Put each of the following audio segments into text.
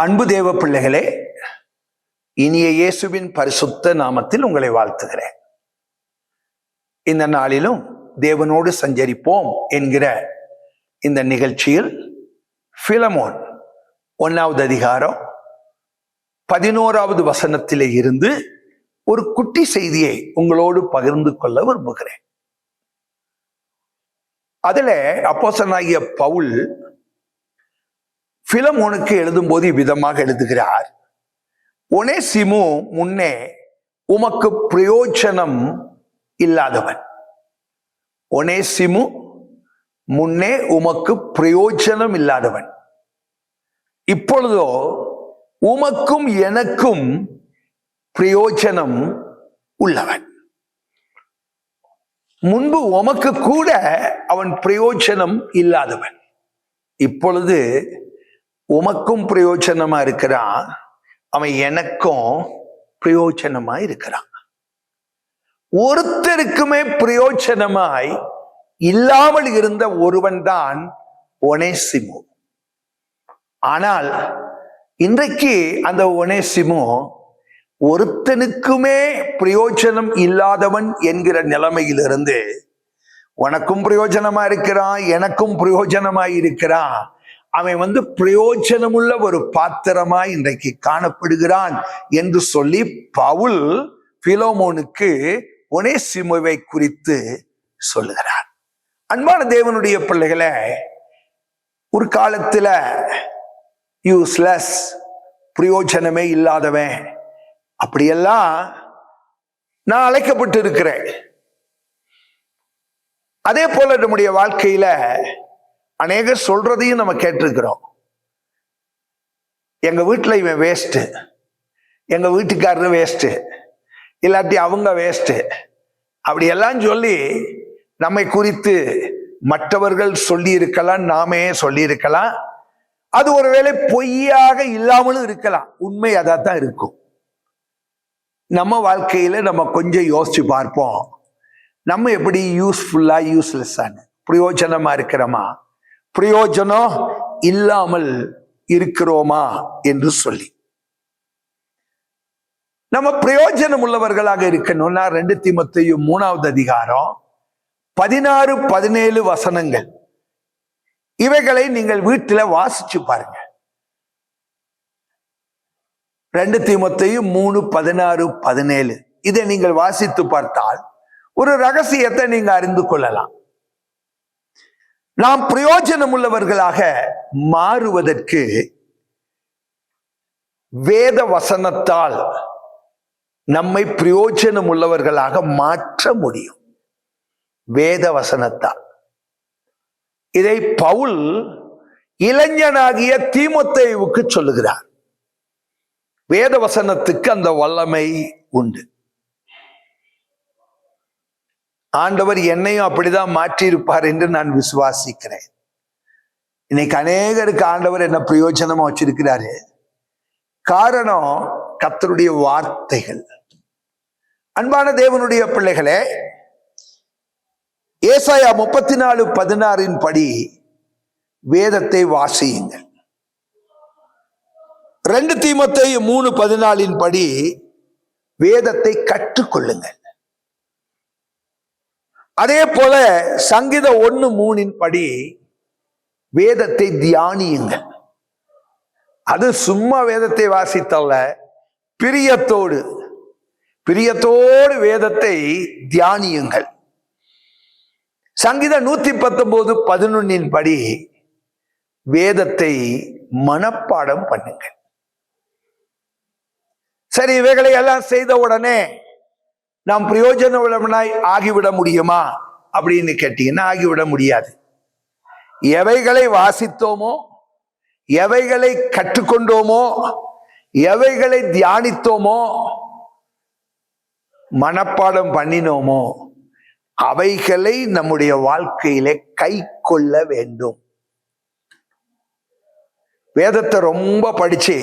அன்பு தேவ பிள்ளைகளே இனிய இயேசுவின் பரிசுத்த நாமத்தில் உங்களை வாழ்த்துகிறேன். இந்த நாளிலும் தேவனோடு சஞ்சரிப்போம் என்கிற இந்த நிகழ்ச்சியில் பிலமோன் ஒன்னாவது அதிகாரம் பதினோராவது வசனத்திலே இருந்து ஒரு குட்டி செய்தியை உங்களோடு பகிர்ந்து கொள்ள விரும்புகிறேன். அதுல அப்போசனாகிய பவுல் பிலமோனுக்கு எழுதும்போது விதமாக எழுதுகிறார். ஒனேசிமு முன்னே உமக்கு பிரயோஜனம் இல்லாதவன். ஒனேசிமு முன்னே உமக்கு பிரயோஜனம் இல்லாதவன். இப்பொழுதோ உமக்கும் எனக்கும் பிரயோஜனம் உள்ளவன். முன்பு உமக்கு கூட அவன் பிரயோஜனம் இல்லாதவன். இப்பொழுது உமக்கும் பிரயோஜனமா இருக்கிறான். அவன் எனக்கும் பிரயோஜனமா இருக்கிறான். ஒருத்தருக்குமே பிரயோஜனமாய் இல்லாமல் இருந்த ஒருவன் தான் ஒனேசிமு. ஆனால் இன்றைக்கு அந்த ஒனேசிமு ஒருத்தனுக்குமே பிரயோஜனம் இல்லாதவன் என்கிற நிலைமையிலிருந்து உனக்கும் பிரயோஜனமா இருக்கிறான் எனக்கும் பிரயோஜனமாய் இருக்கிறான் அவன் வந்து பிரயோஜனமுள்ள ஒரு பாத்திரமாய் இன்றைக்கு காணப்படுகிறான் என்று சொல்லி பவுல் பிலோமோனுக்கு ஒனேசிமுவை குறித்து சொல்லுகிறார் அன்பான தேவனுடைய பிள்ளைகளை ஒரு காலத்துல யூஸ்லெஸ் பிரயோஜனமே இல்லாதவன் அப்படியெல்லாம் நான் அழைக்கப்பட்டு இருக்கிறேன் அதே போல நம்முடைய வாழ்க்கையில அநேகர் சொல்றதையும் நம்ம கேட்டிருக்கிறோம். எங்க வீட்டில் இவன் வேஸ்ட்டு எங்க வீட்டுக்காரரு வேஸ்ட்டு இல்லாட்டி அவங்க வேஸ்ட்டு அப்படி எல்லாம் சொல்லி நம்மை குறித்து மற்றவர்கள் சொல்லி இருக்கலாம் நாமே சொல்லி இருக்கலாம் அது ஒருவேளை பொய்யாக இல்லாமலும் இருக்கலாம். உண்மை தான் இருக்கும். நம்ம வாழ்க்கையில நம்ம கொஞ்சம் யோசிச்சு பார்ப்போம். நம்ம எப்படி யூஸ்ஃபுல்லா யூஸ்லெஸ்ஸான பிரயோஜனமா இருக்கிறோமா? பிரயோஜனம் இல்லாமல் இருக்கிறோமா என்று சொல்லி. நம்ம பிரயோஜனம் உள்ளவர்களாக இருக்கணும்னா ரெண்டு தீமத்தையும் மூணாவது அதிகாரம் பதினாறு பதினேழு வசனங்கள். இவைகளை நீங்கள் வீட்டில் வாசிச்சு பாருங்க. ரெண்டு தீமத்தையும் மூணு பதினாறு பதினேழு. இதை நீங்கள் வாசித்து பார்த்தால் ஒரு ரகசியத்தை நீங்க அறிந்து கொள்ளலாம். நாம் பிரயோஜனம் உள்ளவர்களாக மாறுவதற்கு வேத வசனத்தால் நம்மை பிரயோஜனம் உள்ளவர்களாக மாற்ற முடியும். வேத வசனத்தால். இதை பவுல் இளைஞனாகிய தீமத்தைவுக்கு சொல்லுகிறார். வேத வசனத்துக்கு அந்த வல்லமை உண்டு. ஆண்டவர் என்னையும் அப்படிதான் மாற்றியிருப்பார் என்று நான் விசுவாசிக்கிறேன். இன்னைக்கு அநேகருக்கு ஆண்டவர் என்ன பிரயோஜனமா வச்சிருக்கிறாரு? காரணம் கத்தருடைய வார்த்தைகள். அன்பான தேவனுடைய பிள்ளைகளே ஏசாயா முப்பத்தி நாலு பதினாறின் படி வேதத்தை வாசியுங்கள். ரெண்டு தீமத்தை மூணு பதினாலின் படி வேதத்தை கற்றுக்கொள்ளுங்கள். அதே போல சங்கீத ஒன்று மூணின் படி வேதத்தை தியானியுங்கள் அது சும்மா வேதத்தை வாசித்தல்ல பிரியத்தோடு பிரியத்தோடு வேதத்தை தியானியுங்கள். சங்கீத நூத்தி பத்தொன்பது பதினொன்னின் படி வேதத்தை மனப்பாடம் பண்ணுங்கள். சரி இவைகளை எல்லாம் செய்த உடனே நாம் பிரயோஜனமுள்ளவனாய் ஆகிவிட முடியுமா? அப்படின்னு கேட்டீங்கன்னா ஆகிவிட முடியாது. எவைகளை வாசித்தோமோ எவைகளை கற்றுக்கொண்டோமோ எவைகளை தியானித்தோமோ மனப்பாடம் பண்ணினோமோ அவைகளை நம்முடைய வாழ்க்கையிலே கை கொள்ள வேண்டும். வேதத்தை ரொம்ப படிச்சு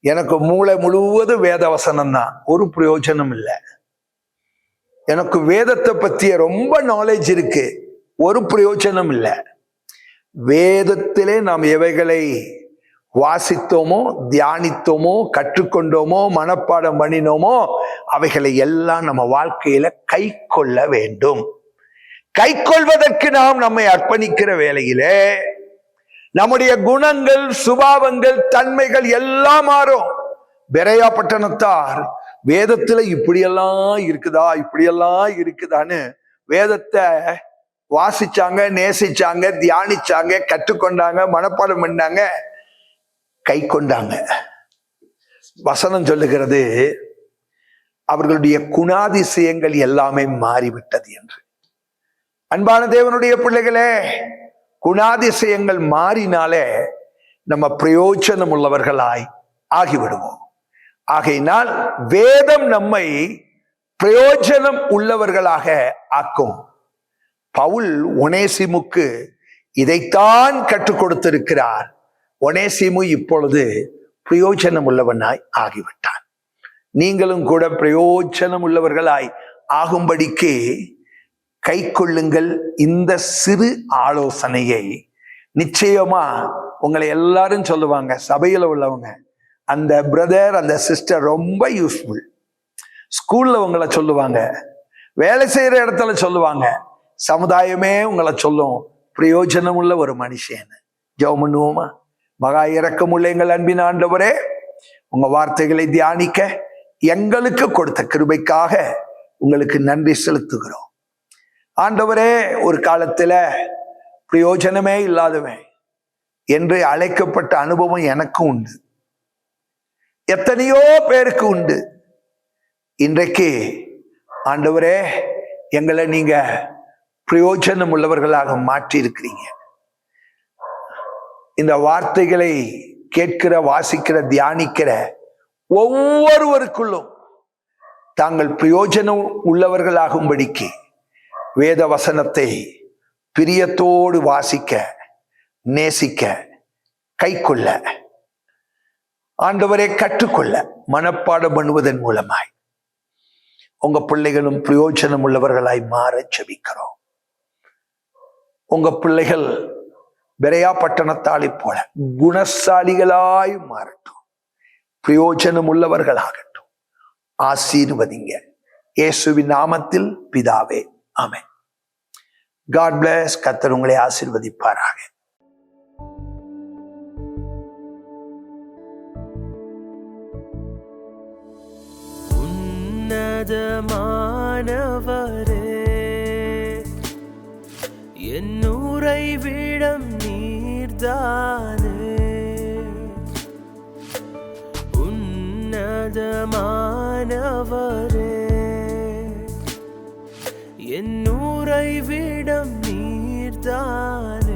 எனக்கு மூளை முழுவதும் வேத வசனம் தான் ஒரு பிரயோஜனம் இல்லை. எனக்கு வேதத்தை பற்றிய ரொம்ப நாலேஜ் இருக்கு. ஒரு பிரயோஜனம் இல்லை. வேதத்திலே நாம் எவைகளை வாசித்தோமோ தியானித்தோமோ கற்றுக்கொண்டோமோ மனப்பாடம் பண்ணினோமோ அவைகளை எல்லாம் நம்ம வாழ்க்கையில கை கொள்ள வேண்டும். கை கொள்வதற்கு நாம் நம்மை அர்ப்பணிக்கிற வேலையிலே நம்முடைய குணங்கள் சுபாவங்கள் தன்மைகள் எல்லாம் மாறும். பெரையா பட்டணத்தார் வேதத்துல இப்படியெல்லாம் இருக்குதா இப்படியெல்லாம் இருக்குதான்னு வேதத்தை வாசிச்சாங்க நேசிச்சாங்க தியானிச்சாங்க கற்றுக்கொண்டாங்க மனப்பாடம் பண்ணாங்க கை கொண்டாங்க. வசனம் சொல்லுகிறது அவர்களுடைய குணாதிசயங்கள் எல்லாமே மாறிவிட்டது என்று. அன்பான தேவனுடைய பிள்ளைகளே குணாதிசயங்கள் மாறினாலே நம்ம பிரயோஜனம் உள்ளவர்களாய் ஆகிவிடுவோம். ஆகையினால் வேதம் நம்மை பிரயோஜனம் உள்ளவர்களாக ஆக்கும். பவுல் ஒனேசிமுக்கு இதைத்தான் கற்றுக் கொடுத்திருக்கிறார். ஒனேசிமு இப்பொழுது பிரயோஜனம் உள்ளவனாய் ஆகிவிட்டான். நீங்களும் கூட பிரயோஜனம் உள்ளவர்களாய் ஆகும்படிக்கு கை கொள்ளுங்கள். இந்த சிறு ஆலோசனையை நிச்சயமா உங்களை எல்லாரும் சொல்லுவாங்க சபையில உள்ளவங்க அந்த பிரதர் அந்த சிஸ்டர் ரொம்ப யூஸ்ஃபுல் ஸ்கூலில் உங்களை சொல்லுவாங்க. வேலை செய்கிற இடத்துல சொல்லுவாங்க. சமுதாயமே உங்களை சொல்லும். பிரயோஜனம் உள்ள ஒரு மனுஷன். ஜெபம் பண்ணுவோமா? மகா இறக்கமுள்ள எங்கள் அன்பின் ஆண்டவரே உங்கள் வார்த்தைகளை தியானிக்க எங்களுக்கு கொடுத்த கிருபைக்காக உங்களுக்கு நன்றி செலுத்துகிறோம். ஆண்டவரே ஒரு காலத்தில் பிரயோஜனமே இல்லாதவன் என்று அழைக்கப்பட்ட அனுபவம் எனக்கும் உண்டு. எத்தனையோ பேருக்கு உண்டு. இன்றைக்கு ஆண்டவரே எங்களை நீங்க பிரயோஜனம் உள்ளவர்களாக மாற்றி இருக்கிறீங்க இந்த வார்த்தைகளை கேட்கிற வாசிக்கிற தியானிக்கிற ஒவ்வொருவருக்குள்ளும் தாங்கள் பிரயோஜனம் உள்ளவர்களாகும்படிக்கு வேத வசனத்தை பிரியத்தோடு வாசிக்க நேசிக்க கைக்கொள்ள ஆண்டவரை கற்றுக்கொள்ள மனப்பாடம் பண்ணுவதன் மூலமாய் உங்க பிள்ளைகளும் பிரயோஜனம் உள்ளவர்களாய் மாற செபிக்கிறோம் உங்க பிள்ளைகள் விரையா பட்டணத்தாளி போல குணசாலிகளாய் மாறட்டும். பிரயோஜனம் உள்ளவர்களாகட்டும். ஆசீர்வதிங்க. இயேசுவின் நாமத்தில் பிதாவே ஆமே காட் பிளஸ் கத்தர் உங்களை ஆசீர்வதிப்பாராக. உன்னதமானவரே என் உறைவிடம் நீர்தானே. உன்னதமானவரே. என் உறைவிடம் நீர்தானே.